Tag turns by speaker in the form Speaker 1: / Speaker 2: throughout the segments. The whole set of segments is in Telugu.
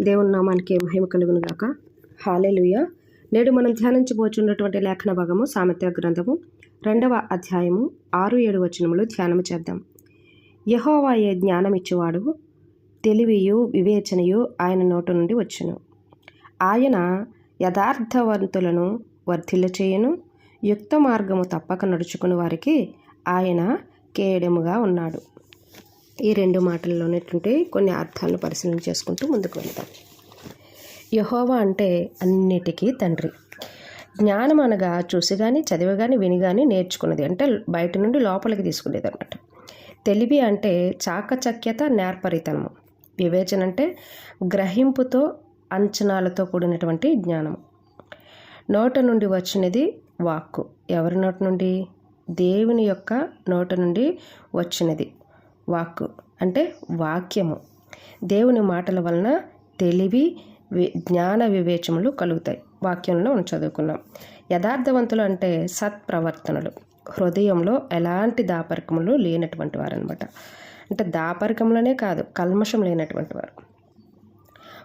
Speaker 1: దేవుని నామానికి మహిమ కలుగును గాక. హాలేలుయ. నేడు మనం ధ్యానించబోచున్నటువంటి లేఖన భాగము సామెత్య గ్రంథము రెండవ అధ్యాయము ఆరు ఏడు వచనములు ధ్యానము చేద్దాం. యహోవాయే జ్ఞానమిచ్చేవాడు? తెలివియు వివేచనయు ఆయన నోటు నుండి వచ్చును. ఆయన యథార్థవంతులను వర్ధిల్ల చేయను యుక్త మార్గము తప్పక నడుచుకుని వారికి ఆయన కేయడముగా ఉన్నాడు. ఈ రెండు మాటల్లోనేటువంటి కొన్ని అర్థాలను పరిశీలన చేసుకుంటూ ముందుకు వెళ్తాం యహోవా అంటే అన్నిటికీ తండ్రి. జ్ఞానం అనగా చూసి కానీ చదివి కానీ విని కానీ నేర్చుకున్నది అంటే బయట నుండి లోపలికి తీసుకునేది అనమాట తెలివి అంటే చాకచక్యత నేర్పరితనము. వివేచన అంటే గ్రహింపుతో అంచనాలతో కూడినటువంటి జ్ఞానం నోట నుండి వచ్చినది వాక్కు. ఎవరి నోటి నుండి? దేవుని యొక్క నోట నుండి వచ్చినది. వాక్ అంటే వాక్యము. దేవుని మాటల వలన తెలివి వి జ్ఞాన వివేచములు కలుగుతాయి. వాక్యంలో మనం చదువుకున్నాం. యథార్థవంతులు అంటే సత్ప్రవర్తనలు. హృదయంలో ఎలాంటి దాపరికములు లేనటువంటి వారు అనమాట అంటే దాపరికంలోనే కాదు కల్మషం లేనటువంటి వారు.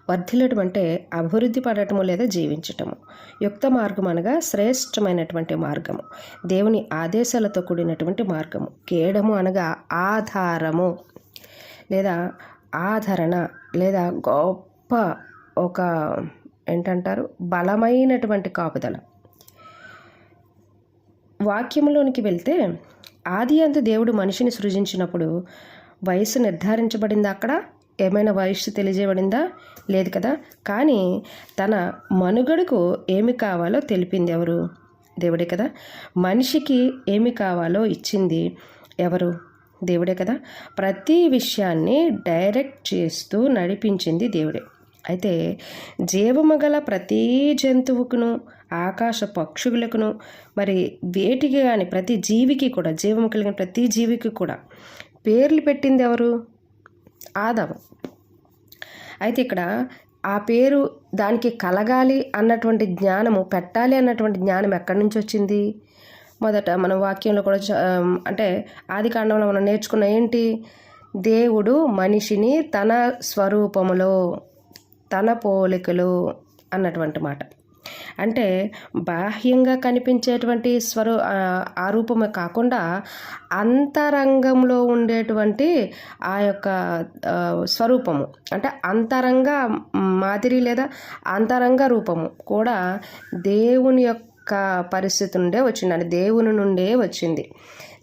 Speaker 1: వర్ధిల్లటం అంటే అభివృద్ధి పడటము లేదా జీవించటము. యుక్త మార్గం అనగా శ్రేష్టమైనటువంటి మార్గము. దేవుని ఆదేశాలతో కూడినటువంటి మార్గము. కేడము అనగా ఆధారము లేదా ఆదరణ లేదా గొప్ప ఒక ఏంటంటారు? బలమైనటువంటి కాపుదల. వాక్యంలోనికి వెళ్తే ఆది అందు దేవుడు మనిషిని సృజించినప్పుడు వయసు నిర్ధారించబడింది అక్కడ? ఏమైనా వయస్సు తెలియజేయబడిందా? లేదు కదా. కానీ తన మనుగడకు ఏమి కావాలో తెలిపింది ఎవరు? దేవుడే కదా. మనిషికి ఏమి కావాలో ఇచ్చింది ఎవరు? దేవుడే కదా. ప్రతి విషయాన్ని డైరెక్ట్ చేస్తూ నడిపించింది దేవుడే. అయితే జీవమగల ప్రతి జంతువుకును ఆకాశ పక్షులకును మరి వేటికి కానీ ప్రతి జీవికి కూడా జీవము కలిగిన ప్రతి జీవికి కూడా పేర్లు పెట్టింది ఎవరు? ఆదవ. అయితే ఇక్కడ ఆ పేరు దానికి కలగాలి అన్నటువంటి జ్ఞానము పెట్టాలి అన్నటువంటి జ్ఞానం ఎక్కడి నుంచి వచ్చింది? మొదట మనం వాక్యంలో కూడా అంటే ఆది కాండంలో మనం నేర్చుకున్న ఏంటి? దేవుడు మనిషిని తన స్వరూపములో తన పోలికలు అన్నటువంటి మాట. అంటే బాహ్యంగా కనిపించేటువంటి స్వరూ ఆరూపమే కాకుండా అంతరంగంలో ఉండేటువంటి ఆ యొక్క స్వరూపము. అంటే అంతరంగ మాదిరి లేదా అంతరంగ రూపము కూడా దేవుని యొక్క పరిస్థితి నుండే వచ్చింది. అంటే దేవుని నుండే వచ్చింది.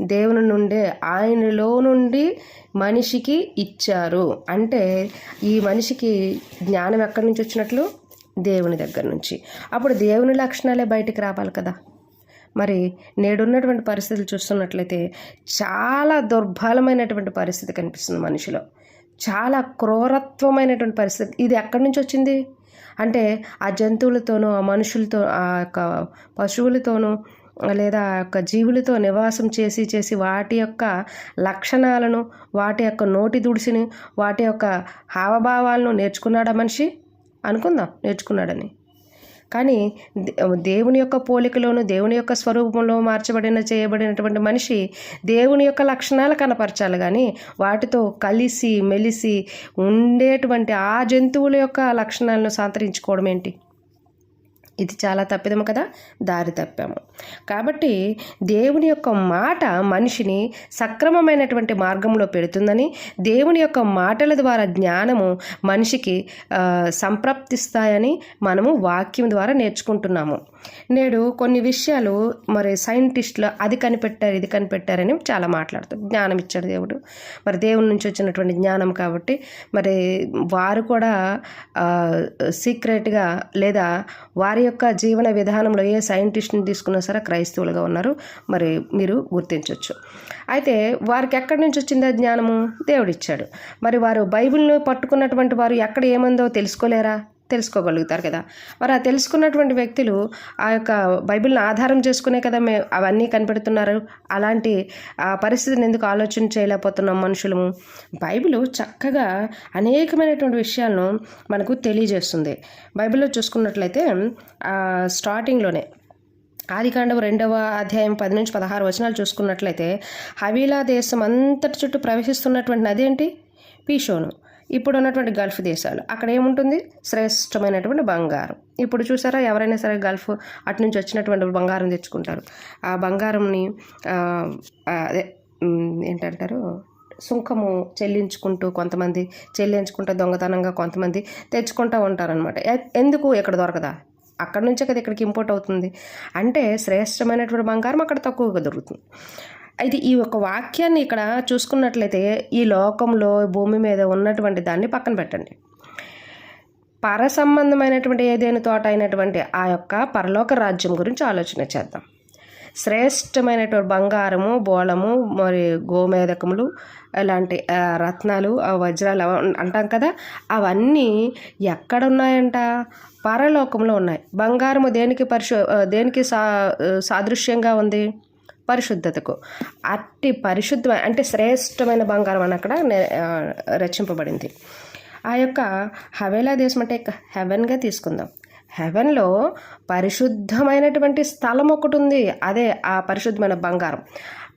Speaker 1: దేవుని నుండే ఆయనలో నుండి మనిషికి ఇచ్చారు. అంటే ఈ మనిషికి జ్ఞానం ఎక్కడి నుంచి వచ్చినట్లు? దేవుని దగ్గర నుంచి. అప్పుడు దేవుని లక్షణాలే బయటికి రావాలి కదా. మరి నేడున్నటువంటి పరిస్థితులు చూస్తున్నట్లయితే చాలా దుర్బలమైనటువంటి పరిస్థితి కనిపిస్తుంది మనిషిలో. చాలా క్రూరత్వమైనటువంటి పరిస్థితి. ఇది ఎక్కడి నుంచి వచ్చింది? అంటే ఆ జంతువులతోనూ ఆ మనుషులతో ఆ యొక్క పశువులతోనూ లేదా ఆ యొక్క జీవులతో నివాసం చేసి చేసి వాటి యొక్క లక్షణాలను వాటి యొక్క నోటి దుడిసిని వాటి యొక్క హావభావాలను నేర్చుకున్నాడా మనిషి? అనుకుందాం నేర్చుకున్నాడని. కానీ దేవుని యొక్క పోలికలోను దేవుని యొక్క స్వరూపంలో మార్చబడిన చేయబడినటువంటి మనిషి దేవుని యొక్క లక్షణాలు కనపరచాలి. కానీ వాటితో కలిసి మెలిసి ఉండేటువంటి ఆ జంతువుల యొక్క లక్షణాలను సంతరించుకోవడం ఏంటి? ఇది చాలా తప్పిదము కదా? దారి తప్పాము. కాబట్టి దేవుని యొక్క మాట మనిషిని సక్రమమైనటువంటి మార్గంలో పెడుతుందని దేవుని యొక్క మాటల ద్వారా జ్ఞానము మనిషికి సంప్రాప్తిస్తాయని మనము వాక్యం ద్వారా నేర్చుకుంటున్నాము. నేడు కొన్ని విషయాలు మరి సైంటిస్టులు అది కనిపెట్టారు ఇది కనిపెట్టారని చాలా మాట్లాడుతారు జ్ఞానం ఇచ్చాడు దేవుడు. మరి దేవుని నుంచి వచ్చినటువంటి జ్ఞానం కాబట్టి మరి వారు కూడా సీక్రెట్గా లేదా వారి యొక్క జీవన విధానంలో ఏ సైంటిస్ట్ని తీసుకున్నా సరే క్రైస్తవులుగా ఉన్నారు. మరి మీరు గుర్తించవచ్చు అయితే వారికి ఎక్కడి నుంచి వచ్చిందా జ్ఞానము? దేవుడిచ్చాడు. మరి వారు బైబిల్ను పట్టుకున్నటువంటి వారు ఎక్కడ ఏమందో తెలుసుకోలేరా? తెలుసుకోగలుగుతారు కదా. మరి ఆ తెలుసుకున్నటువంటి వ్యక్తులు ఆ యొక్క బైబిల్ని ఆధారం చేసుకునే కదా మే అవన్నీ కనిపెడుతున్నారు. అలాంటి ఆ పరిస్థితిని ఎందుకు ఆలోచన చేయలేకపోతున్నాం మనుషులము? బైబిల్ చక్కగా అనేకమైనటువంటి విషయాలను మనకు తెలియజేస్తుంది. బైబిల్లో చూసుకున్నట్లయితే స్టార్టింగ్లోనే ఆదికాండం రెండవ అధ్యాయం పది నుంచి పదహారు వచనాలు చూసుకున్నట్లయితే హవీలా దేశం అంతటి చుట్టూ ప్రవహిస్తున్నటువంటి నది ఏంటి? పీషోను. ఇప్పుడు ఉన్నటువంటి గల్ఫ్ దేశాలు. అక్కడ ఏముంటుంది? శ్రేష్టమైనటువంటి బంగారం. ఇప్పుడు చూసారా ఎవరైనా సరే గల్ఫ్ అటు నుంచి వచ్చినటువంటి బంగారం తెచ్చుకుంటారు. ఆ బంగారంని అదే ఏంటంటారు? సుంకము చెల్లించుకుంటూ కొంతమంది చెల్లించుకుంటూ దొంగతనంగా కొంతమంది తెచ్చుకుంటూ ఉంటారనమాట ఎందుకు ఇక్కడ దొరకదా? అక్కడ నుంచే కదా ఇక్కడికి ఇంపోర్ట్ అవుతుంది. అంటే శ్రేష్టమైనటువంటి బంగారం అక్కడ తక్కువగా దొరుకుతుంది. అయితే ఈ ఒక వాక్యాన్ని ఇక్కడ చూసుకున్నట్లయితే ఈ లోకంలో భూమి మీద ఉన్నటువంటి దాన్ని పక్కన పెట్టండి. పర సంబంధమైనటువంటి ఏదైనా తోట అయినటువంటి ఆ యొక్క పరలోక రాజ్యం గురించి ఆలోచన చేద్దాం. శ్రేష్టమైనటువంటి బంగారము బోళము మరి గోమేధకములు ఇలాంటి రత్నాలు వజ్రాలు అవ- అంటాం కదా? అవన్నీ ఎక్కడ ఉన్నాయంట పరలోకంలో ఉన్నాయి. బంగారము దేనికి పరిశు దేనికి సా సాదృశ్యంగా ఉంది? పరిశుద్ధతకు. అట్టి పరిశుద్ధమైన అంటే శ్రేష్టమైన బంగారం అని అక్కడ రచింపబడింది. ఆ యొక్క హవేలా దేశం అంటే హెవెన్గా తీసుకుందాం. హెవెన్లో పరిశుద్ధమైనటువంటి స్థలం ఒకటి ఉంది. అదే ఆ పరిశుద్ధమైన బంగారం.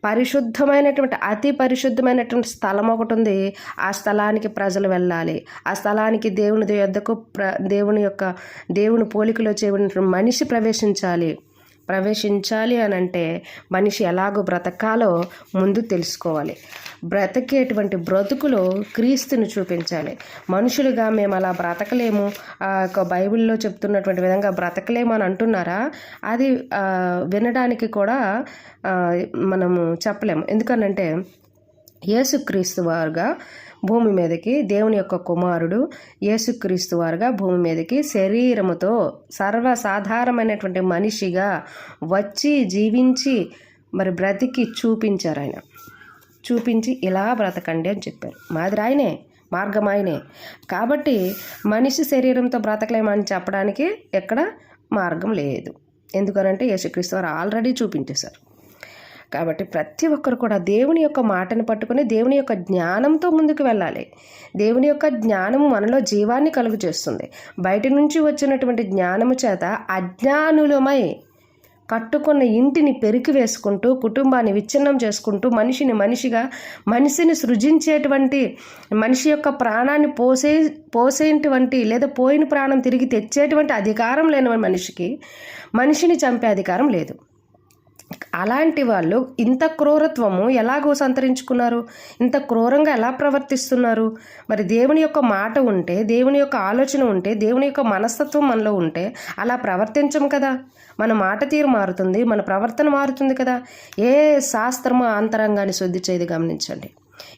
Speaker 1: పరిశుద్ధమైనటువంటి అతి పరిశుద్ధమైనటువంటి స్థలం ఒకటి ఉంది. ఆ స్థలానికి ప్రజలు వెళ్ళాలి. ఆ స్థలానికి దేవుని యొద్దకు ప్ర దేవుని యొక్క దేవుని పోలికలో చేయబడినటువంటి మనిషి ప్రవేశించాలి. ప్రవేశించాలి అని అంటే మనిషి ఎలాగో బ్రతకాలో ముందు తెలుసుకోవాలి. బ్రతికేటువంటి బ్రతుకులో క్రీస్తుని చూపించాలి. మనుషులుగా మేము అలా బ్రతకలేము. ఆ యొక్క బైబిల్లో చెప్తున్నటువంటి విధంగా బ్రతకలేము అని అంటున్నారా? అది వినడానికి కూడా మనము చెప్పలేము. ఎందుకనంటే యేసుక్రీస్తు వారుగా భూమి మీదకి దేవుని యొక్క కుమారుడు యేసుక్రీస్తు వారుగా భూమి మీదకి శరీరముతో సర్వసాధారణమైనటువంటి మనిషిగా వచ్చి జీవించి మరి బ్రతికి చూపించారు ఆయన. చూపించి ఇలా బ్రతకండి అని చెప్పారు. మాదిరి ఆయనే మార్గం ఆయనే కాబట్టి మనిషి శరీరంతో బ్రతకలేమని చెప్పడానికి ఎక్కడ మార్గం లేదు. ఎందుకనంటే యేసుక్రీస్తు వారు ఆల్రెడీ చూపించేశారు. కాబట్టి ప్రతి ఒక్కరు కూడా దేవుని యొక్క మాటను పట్టుకొని దేవుని యొక్క జ్ఞానంతో ముందుకు వెళ్ళాలి. దేవుని యొక్క జ్ఞానము మనలో జీవాన్ని కలుగు చేస్తుంది బయట నుంచి వచ్చినటువంటి జ్ఞానము చేత అజ్ఞానులమై కట్టుకున్న ఇంటిని పెరికి వేసుకుంటూ కుటుంబాన్ని విచ్ఛిన్నం చేసుకుంటూ మనిషిని మనిషిగా మనిషిని సృజించేటువంటి మనిషి యొక్క ప్రాణాన్ని పోసే పోసేటువంటి లేదా పోయిన ప్రాణం తిరిగి తెచ్చేటువంటి అధికారం లేని మనిషికి మనిషిని చంపే అధికారం లేదు. అలాంటి వాళ్ళు ఇంత క్రూరత్వము ఎలాగో సంతరించుకున్నారు? ఇంత క్రూరంగా ఎలా ప్రవర్తిస్తున్నారు? మరి దేవుని యొక్క మాట ఉంటే దేవుని యొక్క ఆలోచన ఉంటే దేవుని యొక్క మనస్తత్వం మనలో ఉంటే అలా ప్రవర్తించం కదా? మన మాట తీరు మారుతుంది మన ప్రవర్తన మారుతుంది కదా? ఏ శాస్త్రము అంతరంగాన్ని శుద్ధి చేయదు గమనించండి.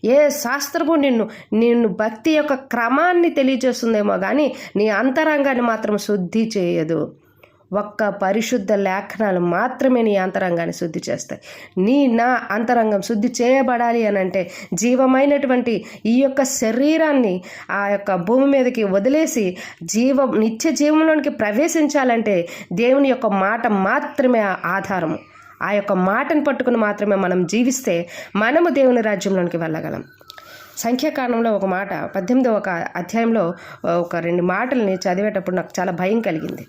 Speaker 1: ఏ శాస్త్రము నిన్ను నిన్ను భక్తి యొక్క క్రమాన్ని తెలియజేస్తుందేమో కానీ నీ అంతరంగాన్ని మాత్రం శుద్ధి చేయదు. ఒక్క పరిశుద్ధ లేఖనాలు మాత్రమే నీ అంతరంగాన్ని శుద్ధి చేస్తాయి. నీ నా అంతరంగం శుద్ధి చేయబడాలి అని అంటే జీవమైనటువంటి ఈ యొక్క శరీరాన్ని ఆ యొక్క భూమి మీదకి వదిలేసి జీవ నిత్య జీవంలోనికి ప్రవేశించాలంటే దేవుని యొక్క మాట మాత్రమే ఆధారము. ఆ యొక్క మాటను పట్టుకుని మాత్రమే మనం జీవిస్తే మనము దేవుని రాజ్యంలోనికి వెళ్ళగలం. సంఖ్యాకాండంలో ఒక మాట పద్దెనిమిది ఒక అధ్యాయంలో ఒక రెండు మాటల్ని చదివేటప్పుడు నాకు చాలా భయం కలిగింది.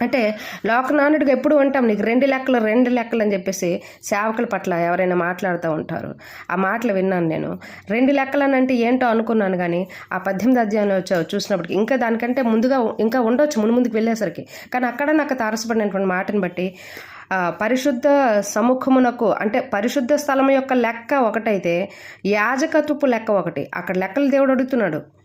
Speaker 1: అంటే లోకనానుడిగా ఎప్పుడు ఉంటాం నీకు? రెండు లెక్కలు రెండు లెక్కలు అని చెప్పేసి సేవకుల పట్ల ఎవరైనా మాట్లాడుతూ ఉంటారు. ఆ మాటలు విన్నాను నేను. రెండు లెక్కలు అని అంటే ఏంటో అనుకున్నాను కానీ ఆ పద్దెనిమిది అధ్యాయంలో చూసినప్పటికీ చూసినప్పటికి ఇంకా దానికంటే ముందుగా ఇంకా ఉండొచ్చు ముందు ముందుకు వెళ్ళేసరికి. కానీ అక్కడ నాకు తారసపడినటువంటి మాటని బట్టి పరిశుద్ధ సముఖమునకు అంటే పరిశుద్ధ స్థలం యొక్క లెక్క ఒకటైతే యాజకత్వపు లెక్క ఒకటి. అక్కడ లెక్కలు దేవుడు అడుగుతున్నాడు.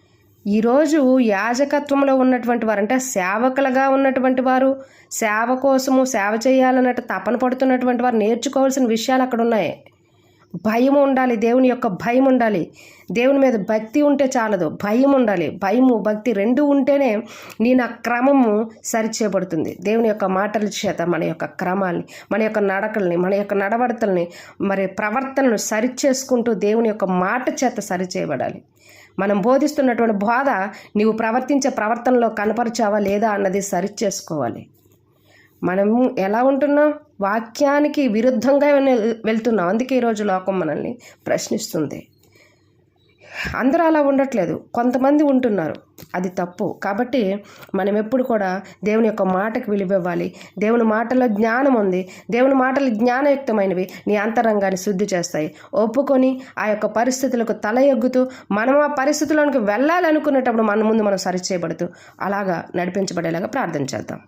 Speaker 1: ఈరోజు యాజకత్వంలో ఉన్నటువంటి వారు అంటే సేవకులుగా ఉన్నటువంటి వారు సేవ కోసము సేవ చేయాలన్నట్టు తపన పడుతున్నటువంటి వారు నేర్చుకోవాల్సిన విషయాలు అక్కడ ఉన్నాయి. భయం ఉండాలి దేవుని యొక్క భయం ఉండాలి. దేవుని మీద భక్తి ఉంటే చాలదు భయం ఉండాలి. భయము భక్తి రెండు ఉంటేనే నీ నా క్రమము సరిచేయబడుతుంది. దేవుని యొక్క మాటల చేత మన యొక్క క్రమాల్ని మన యొక్క నడకల్ని మన యొక్క నడవడతల్ని మరి ప్రవర్తనను సరిచేసుకుంటూ దేవుని యొక్క మాట చేత సరిచేయబడాలి. మనం బోధిస్తున్నటువంటి బోధ నీవు ప్రవర్తించే ప్రవర్తనలో కనపరిచావా లేదా అన్నది సరి చేసుకోవాలి మనము ఎలా ఉంటున్నాం? వాక్యానికి విరుద్ధంగా వెళ్తున్నాం. అందుకే ఈరోజు లోకం మనల్ని ప్రశ్నిస్తుంది. అందరూ అలా ఉండట్లేదు. కొంతమంది ఉంటున్నారు. అది తప్పు. కాబట్టి మనం ఎప్పుడు కూడా దేవుని యొక్క మాటకు విలువివ్వాలి. దేవుని మాటలో జ్ఞానం ఉంది. దేవుని మాటలు జ్ఞానయుక్తమైనవి నీ అంతరంగాన్ని శుద్ధి చేస్తాయి. ఒప్పుకొని ఆ యొక్క పరిస్థితులకు తల ఎగ్గుతూ మనం ఆ పరిస్థితుల్లోనికి వెళ్ళాలనుకునేటప్పుడు మన ముందు మనం సరిచేయబడుతూ అలాగా నడిపించబడేలాగా ప్రార్థన చేద్దాం.